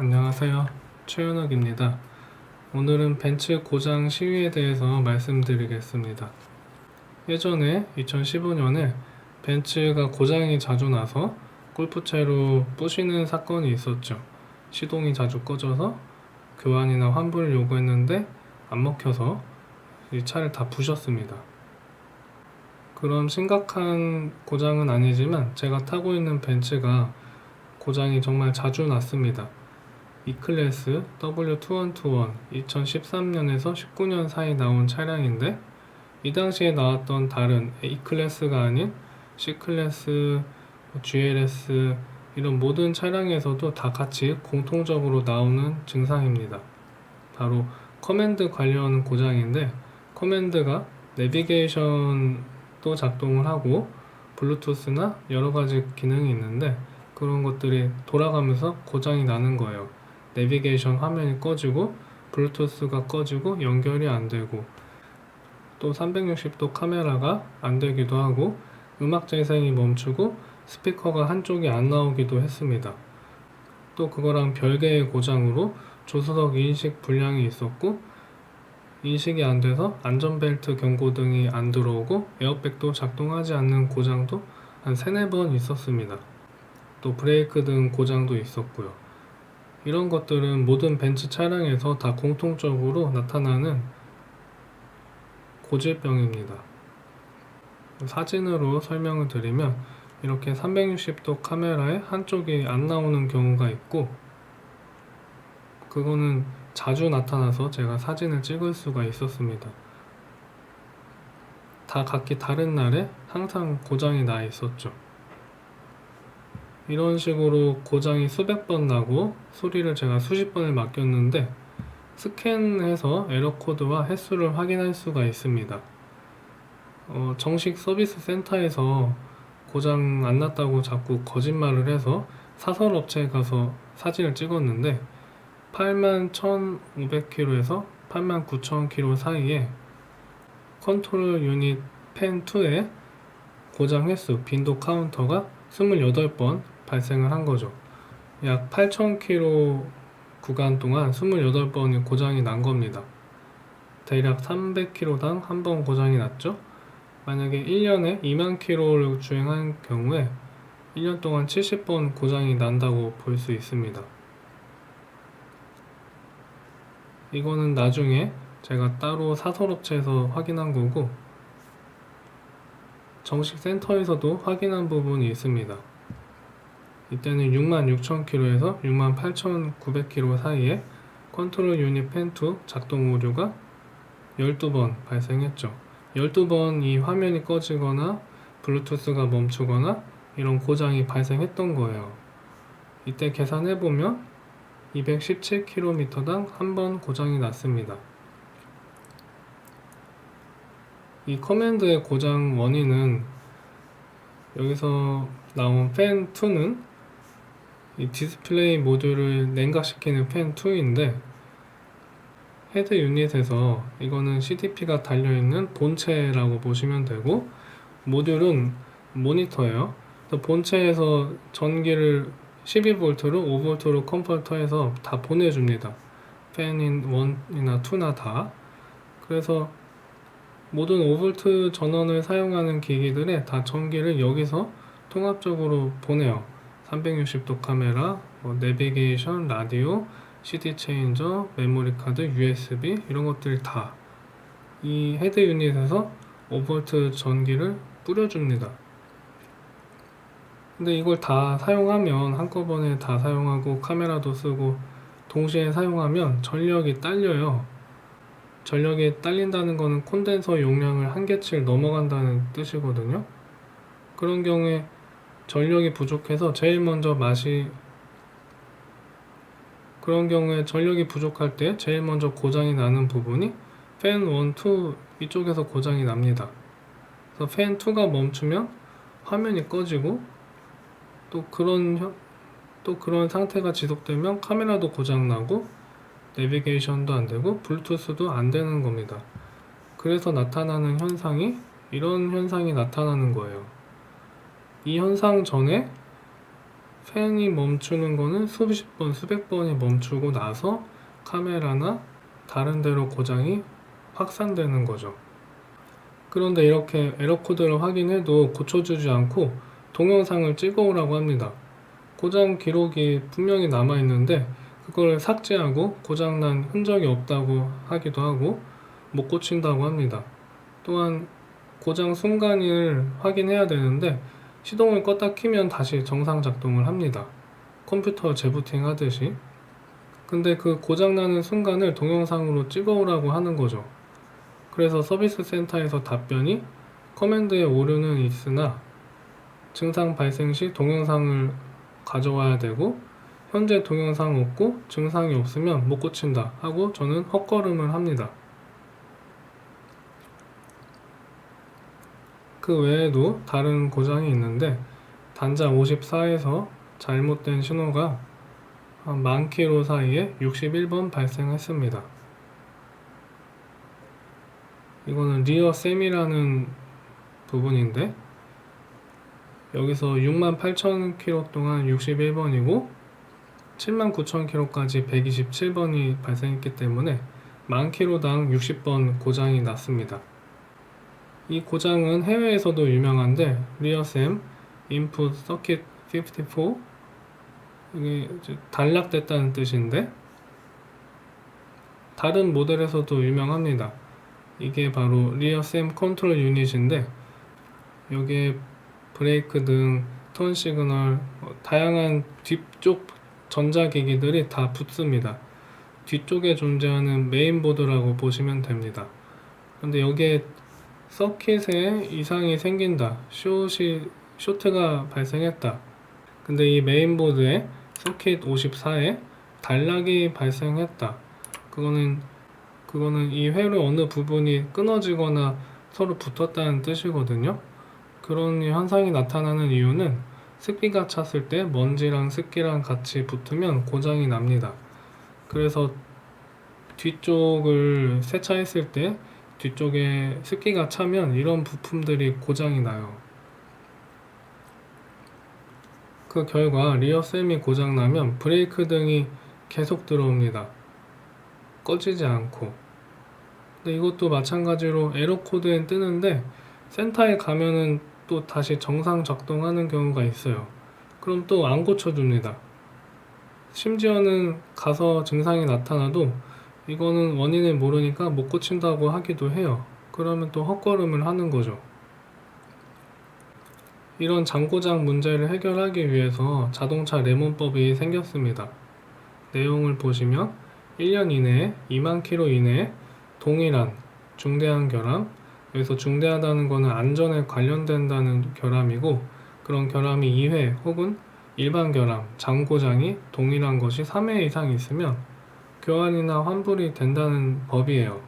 안녕하세요. 최현욱입니다. 오늘은 벤츠 고장 시위에 대해서 말씀드리겠습니다. 예전에 2015년에 벤츠가 고장이 자주 나서 골프채로 부시는 사건이 있었죠. 시동이 자주 꺼져서 교환이나 환불을 요구했는데 안 먹혀서 이 차를 다 부셨습니다. 그런 심각한 고장은 아니지만 제가 타고 있는 벤츠가 고장이 정말 자주 났습니다. E클래스 W2121 2013년에서 19년 사이 나온 차량인데 이 당시에 나왔던 다른 E클래스가 아닌 C클래스, GLS 이런 모든 차량에서도 다 같이 공통적으로 나오는 증상입니다. 바로 커맨드 관련 고장인데 커맨드가 내비게이션도 작동을 하고 블루투스나 여러 가지 기능이 있는데 그런 것들이 돌아가면서 고장이 나는 거예요. 내비게이션 화면이 꺼지고 블루투스가 꺼지고 연결이 안 되고 또 360도 카메라가 안 되기도 하고 음악 재생이 멈추고 스피커가 한쪽이 안 나오기도 했습니다. 또 그거랑 별개의 고장으로 조수석 인식 불량이 있었고 인식이 안 돼서 안전벨트 경고등이 안 들어오고 에어백도 작동하지 않는 고장도 한 세네 번 있었습니다. 또 브레이크 등 고장도 있었고요. 이런 것들은 모든 벤츠 차량에서 다 공통적으로 나타나는 고질병입니다. 사진으로 설명을 드리면 이렇게 360도 카메라에 한쪽이 안 나오는 경우가 있고 그거는 자주 나타나서 제가 사진을 찍을 수가 있었습니다. 다 각기 다른 날에 항상 고장이 나 있었죠. 이런 식으로 고장이 수백 번 나고 소리를 제가 수십 번을 맡겼는데 스캔해서 에러 코드와 횟수를 확인할 수가 있습니다. 어, 정식 서비스 센터에서 고장 안 났다고 자꾸 거짓말을 해서 사설 업체에 가서 사진을 찍었는데 81,500km에서 89,000km 사이에 컨트롤 유닛 펜 2의 고장 횟수 빈도 카운터가 28번 발생을 한 거죠. 약 8,000km 구간 동안 28번이 고장이 난 겁니다. 대략 300km당 한 번 고장이 났죠. 만약에 1년에 2만 km를 주행한 경우에 1년 동안 70번 고장이 난다고 볼 수 있습니다. 이거는 나중에 제가 따로 사설업체에서 확인한 거고 정식 센터에서도 확인한 부분이 있습니다. 이때는 66,000km에서 68,900km 사이에 컨트롤 유닛 펜2 작동 오류가 12번 발생했죠. 12번 이 화면이 꺼지거나 블루투스가 멈추거나 이런 고장이 발생했던 거예요. 이때 계산해보면 217km당 한 번 고장이 났습니다. 이 커맨드의 고장 원인은 여기서 나온 팬 2는 이 디스플레이 모듈을 냉각시키는 팬 2인데 헤드 유닛에서 이거는 CDP가 달려있는 본체라고 보시면 되고 모듈은 모니터예요. 본체에서 전기를 12V로 5V로 컨버터해서 다 보내줍니다. 팬인 1이나 2나 다. 그래서 모든 5V 전원을 사용하는 기기들에 다 전기를 여기서 통합적으로 보내요. 360도 카메라, 뭐 내비게이션, 라디오, CD 체인저, 메모리 카드, USB 이런 것들 다 이 헤드 유닛에서 5V 전기를 뿌려줍니다. 근데 이걸 다 사용하면 한꺼번에 다 사용하고 카메라도 쓰고 동시에 사용하면 전력이 딸려요. 전력이 딸린다는 것은 콘덴서 용량을 한계치를 넘어간다는 뜻이거든요. 그런 경우에 전력이 부족해서 제일 먼저 맛이 그런 경우에 전력이 부족할 때 제일 먼저 고장이 나는 부분이 팬 1, 2 이쪽에서 고장이 납니다. 그래서 팬 2가 멈추면 화면이 꺼지고 또 그런 현- 또 그런 상태가 지속되면 카메라도 고장 나고 내비게이션도 안 되고 블루투스도 안 되는 겁니다. 그래서 나타나는 현상이 이런 현상이 나타나는 거예요. 이 현상 전에 팬이 멈추는 거는 수십 번, 수백 번이 멈추고 나서 카메라나 다른 데로 고장이 확산되는 거죠. 그런데 이렇게 에러 코드를 확인해도 고쳐주지 않고 동영상을 찍어오라고 합니다. 고장 기록이 분명히 남아 있는데 그걸 삭제하고 고장난 흔적이 없다고 하기도 하고 못 고친다고 합니다. 또한 고장 순간을 확인해야 되는데 시동을 껐다 키면 다시 정상 작동을 합니다. 컴퓨터 재부팅 하듯이. 근데 그 고장나는 순간을 동영상으로 찍어오라고 하는 거죠. 그래서 서비스 센터에서 답변이 커맨드에 오류는 있으나 증상 발생 시 동영상을 가져와야 되고 현재 동영상 없고 증상이 없으면 못 고친다 하고 저는 헛걸음을 합니다. 그 외에도 다른 고장이 있는데 단자 54에서 잘못된 신호가 한만 킬로 사이에 61번 발생했습니다. 이거는 리어 셈이라는 부분인데 여기서 6만 8천 킬로 동안 61번이고 7만 9천 킬로까지 127번이 발생했기 때문에 만 킬로당 60번 고장이 났습니다. 이 고장은 해외에서도 유명한데 리어셈 인풋 서킷 54 이게 단락됐다는 뜻인데 다른 모델에서도 유명합니다. 이게 바로 리어셈 컨트롤 유닛인데 여기에 브레이크 등 턴 시그널 어, 다양한 뒤쪽 전자기기들이 다 붙습니다. 뒤쪽에 존재하는 메인보드라고 보시면 됩니다. 근데 여기에 서킷에 이상이 생긴다. 숏이, 쇼트가 발생했다. 근데 이 메인보드에 서킷 54에 단락이 발생했다. 그거는 그거는 이 회로 어느 부분이 끊어지거나 서로 붙었다는 뜻이거든요. 그런 현상이 나타나는 이유는 습기가 찼을 때 먼지랑 습기랑 같이 붙으면 고장이 납니다. 그래서 뒤쪽을 세차했을 때 뒤쪽에 습기가 차면 이런 부품들이 고장이 나요. 그 결과 리어셈이 고장나면 브레이크 등이 계속 들어옵니다. 꺼지지 않고. 근데 이것도 마찬가지로 에러 코드엔 뜨는데 센터에 가면은 또 다시 정상 작동하는 경우가 있어요. 그럼 또 안 고쳐줍니다. 심지어는 가서 증상이 나타나도 이거는 원인을 모르니까 못 고친다고 하기도 해요. 그러면 또 헛걸음을 하는 거죠. 이런 장고장 문제를 해결하기 위해서 자동차 레몬법이 생겼습니다. 내용을 보시면 1년 이내에 2만 킬로 이내에 동일한 중대한 결함, 여기서 중대하다는 것은 안전에 관련된다는 결함이고 그런 결함이 2회 혹은 일반 결함, 장고장이 동일한 것이 3회 이상 있으면 교환이나 환불이 된다는 법이에요.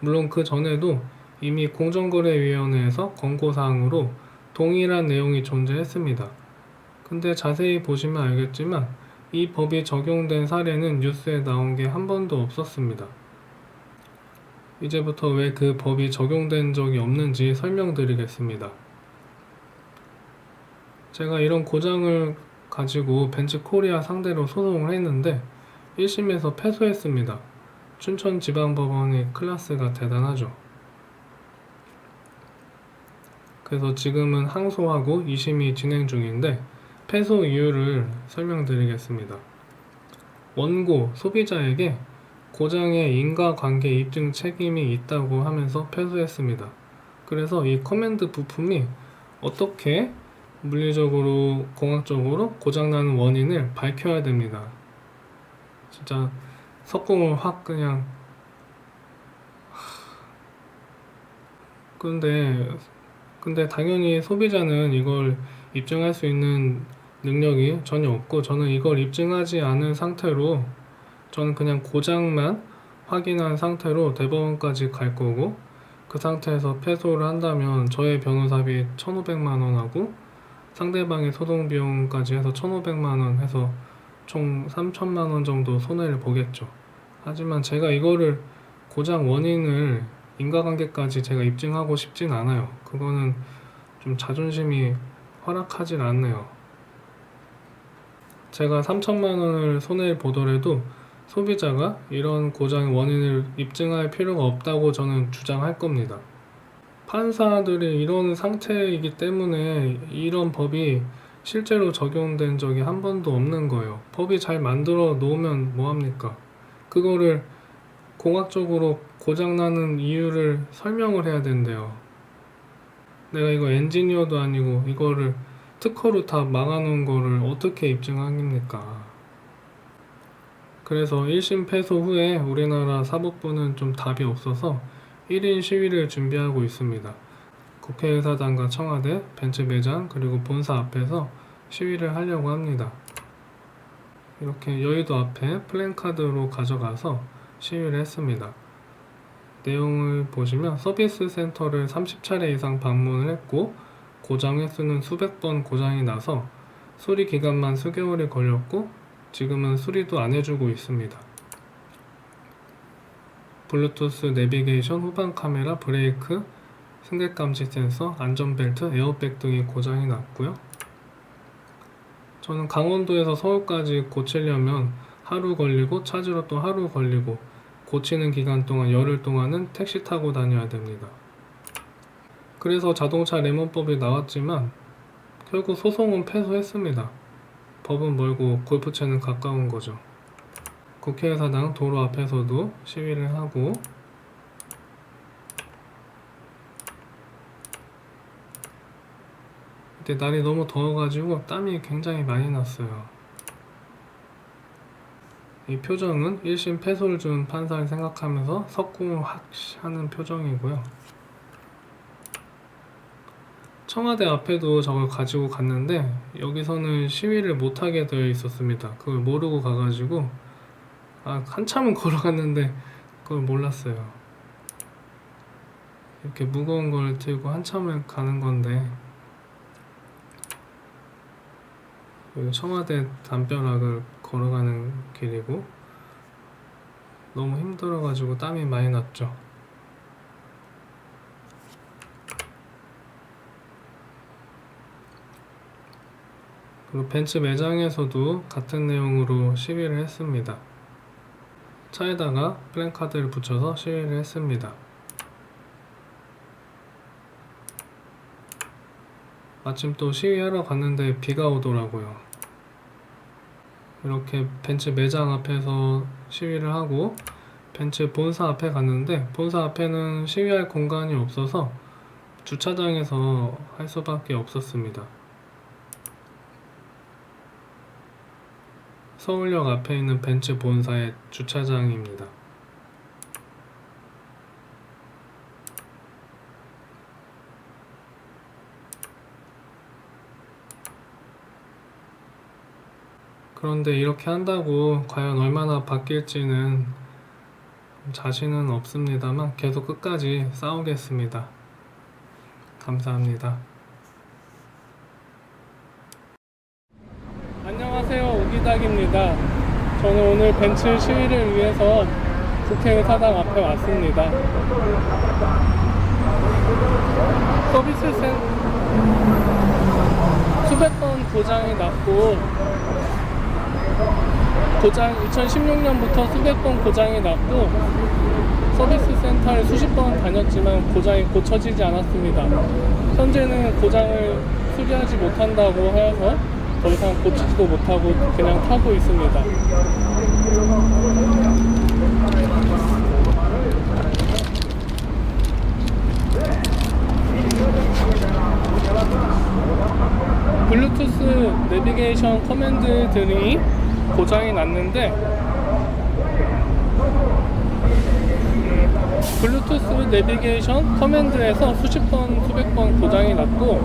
물론 그 전에도 이미 공정거래위원회에서 권고사항으로 동일한 내용이 존재했습니다. 근데 자세히 보시면 알겠지만 이 법이 적용된 사례는 뉴스에 나온 게 한 번도 없었습니다. 이제부터 왜 그 법이 적용된 적이 없는지 설명드리겠습니다. 제가 이런 고장을 가지고 벤츠 코리아 상대로 소송을 했는데 1심에서 패소했습니다. 춘천지방법원의 클라스가 대단하죠. 그래서 지금은 항소하고 2심이 진행 중인데 패소 이유를 설명드리겠습니다. 원고, 소비자에게 고장의 인과관계 입증 책임이 있다고 하면서 패소했습니다. 그래서 이 커맨드 부품이 어떻게 물리적으로, 공학적으로 고장나는 원인을 밝혀야 됩니다. 진짜 석궁을 확 그냥 근데 근데 당연히 소비자는 이걸 입증할 수 있는 능력이 전혀 없고 저는 이걸 입증하지 않은 상태로 저는 그냥 고장만 확인한 상태로 대법원까지 갈 거고 그 상태에서 패소를 한다면 저의 변호사비 1,500만 원하고 상대방의 소송 비용까지 해서 1,500만 원 해서 총 3천만 원 정도 손해를 보겠죠. 하지만 제가 이거를 고장 원인을 인과관계까지 제가 입증하고 싶진 않아요. 그거는 좀 자존심이 허락하진 않네요. 제가 3천만 원을 손해를 보더라도 소비자가 이런 고장의 원인을 입증할 필요가 없다고 저는 주장할 겁니다. 판사들이 이런 상태이기 때문에 이런 법이 실제로 적용된 적이 한 번도 없는 거예요. 법이 잘 만들어 놓으면 뭐합니까? 그거를 공학적으로 고장나는 이유를 설명을 해야 된대요. 내가 이거 엔지니어도 아니고 이거를 특허로 다 막아놓은 거를 어떻게 입증하겠습니까? 그래서 1심 패소 후에 우리나라 사법부는 좀 답이 없어서 1인 시위를 준비하고 있습니다. 국회의사당과 청와대, 벤츠 매장, 그리고 본사 앞에서 시위를 하려고 합니다. 이렇게 여의도 앞에 플랜카드로 가져가서 시위를 했습니다. 내용을 보시면 서비스 센터를 30차례 이상 방문을 했고 고장 횟수는 수백 번 고장이 나서 수리 기간만 수개월이 걸렸고 지금은 수리도 안 해주고 있습니다. 블루투스 내비게이션, 후방 카메라, 브레이크, 승객 감지 센서, 안전벨트, 에어백 등이 고장이 났고요. 저는 강원도에서 서울까지 고치려면 하루 걸리고 찾으러 또 하루 걸리고 고치는 기간 동안 열흘 동안은 택시 타고 다녀야 됩니다. 그래서 자동차 레몬법이 나왔지만 결국 소송은 패소했습니다. 법은 멀고 골프채는 가까운 거죠. 국회의사당 도로 앞에서도 시위를 하고 그때 날이 너무 더워가지고 땀이 굉장히 많이 났어요. 이 표정은 1심 패소를 준 판사를 생각하면서 석궁을 확 하는 표정이고요. 청와대 앞에도 저걸 가지고 갔는데 여기서는 시위를 못하게 되어 있었습니다. 그걸 모르고 가가지고 아 한참은 걸어갔는데 그걸 몰랐어요. 이렇게 무거운 걸 들고 한참을 가는 건데 청와대 담벼락을 걸어가는 길이고 너무 힘들어가지고 땀이 많이 났죠. 그리고 벤츠 매장에서도 같은 내용으로 시위를 했습니다. 차에다가 플랜카드를 붙여서 시위를 했습니다. 마침 또 시위하러 갔는데 비가 오더라고요. 이렇게 벤츠 매장 앞에서 시위를 하고 벤츠 본사 앞에 갔는데 본사 앞에는 시위할 공간이 없어서 주차장에서 할 수밖에 없었습니다. 서울역 앞에 있는 벤츠 본사의 주차장입니다. 그런데 이렇게 한다고 과연 얼마나 바뀔지는 자신은 없습니다만 계속 끝까지 싸우겠습니다. 감사합니다. 안녕하세요. 오기닥입니다. 저는 오늘 벤츠 시위를 위해서 국회의사당 앞에 왔습니다. 서비스 센 수백 번 고장이 났고 고장 2016년부터 수백 번 고장이 났고 서비스 센터를 수십 번 다녔지만 고장이 고쳐지지 않았습니다. 현재는 고장을 수리하지 못한다고 하여서 더 이상 고치지도 못하고 그냥 타고 있습니다. 블루투스 내비게이션 커맨드들이 고장이 났는데 블루투스 내비게이션 커맨드에서 수십 번, 수백 번 고장이 났고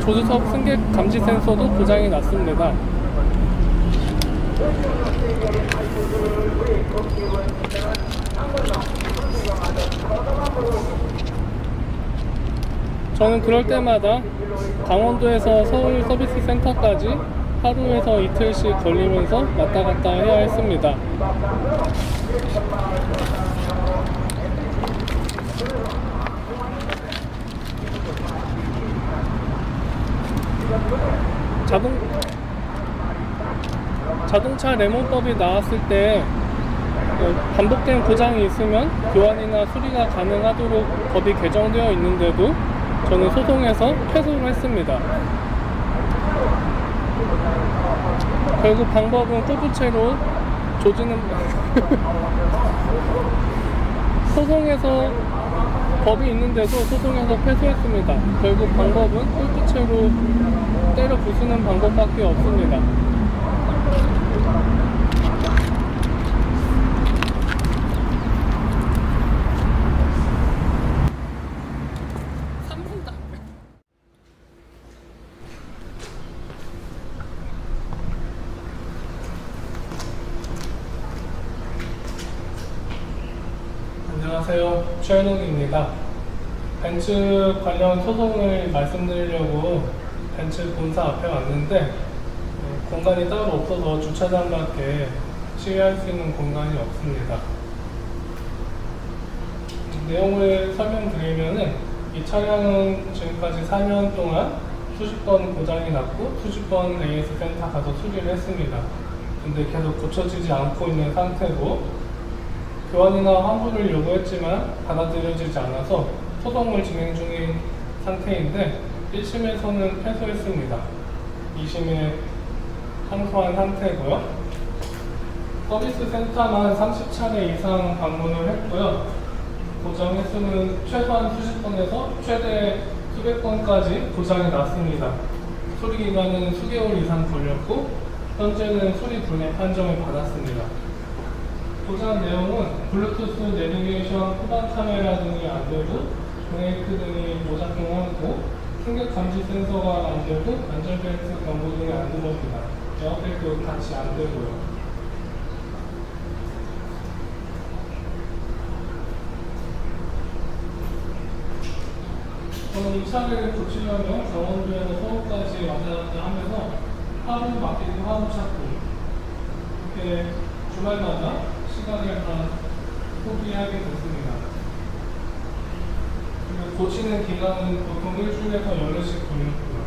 조수석 승객 감지 센서도 고장이 났습니다. 저는 그럴 때마다 강원도에서 서울 서비스 센터까지 하루에서 이틀씩 걸리면서 왔다 갔다 해야 했습니다. 자동 자동차 레몬법이 나왔을 때 어, 반복된 고장이 있으면 교환이나 수리가 가능하도록 법이 개정되어 있는데도 저는 소송에서 패소를 했습니다. 결국 방법은 꼴부채로 조지는 소송에서 법이 있는데도 소송에서 패소했습니다. 결국 방법은 꼴부채로 때려 부수는 방법밖에 없습니다. 안녕하세요. 최현웅입니다. 벤츠 관련 소송을 말씀드리려고 벤츠 본사 앞에 왔는데 어, 공간이 따로 없어서 주차장밖에 시위할 수 있는 공간이 없습니다. 음, 내용을 설명드리면은 이 차량은 지금까지 4년 동안 수십 번 고장이 났고 수십 번 AS 센터 가서 수리를 했습니다. 근데 계속 고쳐지지 않고 있는 상태고 교환이나 환불을 요구했지만 받아들여지지 않아서 소송을 진행 중인 상태인데 1심에서는 패소했습니다. 2심에 항소한 상태고요. 서비스 센터만 30차례 이상 방문을 했고요. 고장 횟수는 최소한 수십 번에서 최대 수백 번까지 고장이 났습니다. 수리 기간은 수개월 이상 걸렸고 현재는 수리 불내 판정을 받았습니다. 고장 내용은 블루투스 내비게이션 후방 카메라 등이 안 되고 브레이크 등이 오작동하고 승객 감지 센서가 안 되고 안전벨트 경고 등이 안 들어옵니다. 에어백도 같이 안 되고요. 저는 이 차를 고치려면 강원도에서 서울까지 왔다 갔다 하면서 하루 맡기고 하루 찾고 이렇게 주말마다 시간을 다 포기하게 됐습니다. 고치는 기간은 보통 일주일에서 열흘씩 걸렸고요.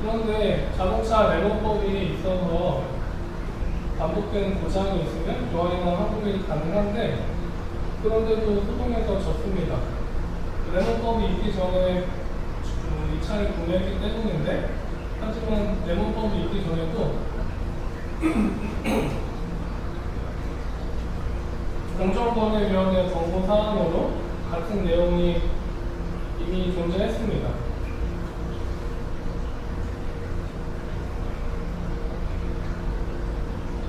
그런데 자동차 레몬법이 있어서 반복되는 고장이 있으면 교환이나 환불이 가능한데 그런데도 소송에서 졌습니다. 레몬법이 있기 전에 음, 이 차를 구매했기 때문인데 하지만 레몬법이 있기 전에도 공정거래위원회 정보 사항으로 같은 내용이 이미 존재했습니다.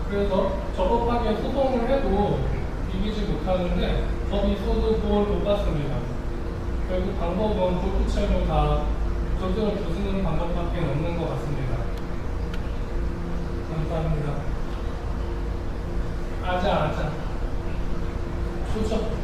그래서 적법하게 소송을 해도 이기지 못하는데 법이 있어도 그걸 못 받습니다. 결국 방법은 불구체로 다 조절을 부수는 방법밖에 없는 것 같습니다. 감사합니다. 아자 아자. 좋죠.